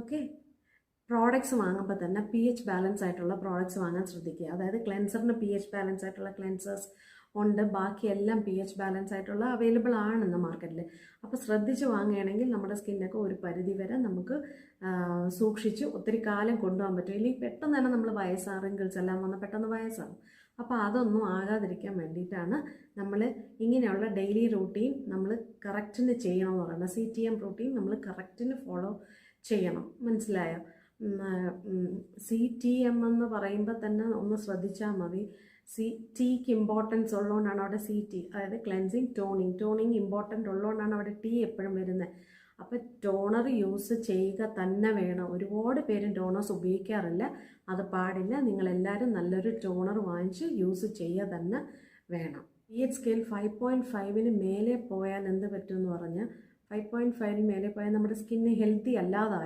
Okay products വാങ്ങുമ്പോൾ തന്നെ P H balance ആയിട്ടുള്ള പ്രോഡക്ട്സ് വാങ്ങാൻ ശ്രദ്ധിക്കുക. അതായത് ക്ലെൻസറിന് പി എച്ച് ബാലൻസ് ആയിട്ടുള്ള ക്ലെൻസേഴ്സ് ഉണ്ട്. ബാക്കിയെല്ലാം പി എച്ച് ബാലൻസ് ആയിട്ടുള്ള അവൈലബിൾ ആണ് ഇന്ന് മാർക്കറ്റിൽ അപ്പോൾ ശ്രദ്ധിച്ച് വാങ്ങുകയാണെങ്കിൽ നമ്മുടെ സ്കിന്നൊക്കെ ഒരു പരിധി വരെ നമുക്ക് സൂക്ഷിച്ച് ഒത്തിരി കാലം കൊണ്ടുപോകാൻ പറ്റും. ഇല്ലെങ്കിൽ പെട്ടെന്ന് തന്നെ നമ്മൾ വയസ്സാണ് റിങ്കിൾസ് എല്ലാം വന്ന് പെട്ടെന്ന് വയസ്സാകും അപ്പോൾ അതൊന്നും ആകാതിരിക്കാൻ വേണ്ടിയിട്ടാണ് നമ്മൾ ഇങ്ങനെയുള്ള ഡെയിലി റൂട്ടീൻ നമ്മൾ കറക്റ്റിന് ചെയ്യണമെന്ന് പറയുന്നത്. സി ടി എം റൂട്ടീൻ നമ്മൾ കറക്റ്റിന് ഫോളോ ചെയ്യണം. മനസ്സിലായോ? സി ടി എം എന്ന് പറയുമ്പോൾ തന്നെ ഒന്ന് ശ്രദ്ധിച്ചാൽ മതി. സി ടീക്ക് ഇമ്പോർട്ടൻസ് ഉള്ളതുകൊണ്ടാണ് അവിടെ സി ടി അതായത് ക്ലെൻസിങ് ടോണിങ് ടോണിങ് ഇമ്പോർട്ടന്റ് ഉള്ളതുകൊണ്ടാണ് അവിടെ ടീ എപ്പോഴും വരുന്നത് അപ്പോൾ ടോണർ യൂസ് ചെയ്യുക തന്നെ വേണം. ഒരുപാട് പേര് ടോണേഴ്സ് ഉപയോഗിക്കാറില്ല. അത് പാടില്ല. നിങ്ങളെല്ലാവരും നല്ലൊരു ടോണർ വാങ്ങിച്ച് യൂസ് ചെയ്യുക തന്നെ വേണം. P H scale five point ഫൈവിന് മേലെ പോയാൽ എന്ത് പറ്റുമെന്ന് പറഞ്ഞാൽ ഫൈവ് പോയിന്റ് ഫൈവിന് മേലെ പോയാൽ നമ്മുടെ സ്കിന്ന് ഹെൽത്തി അല്ലാതായി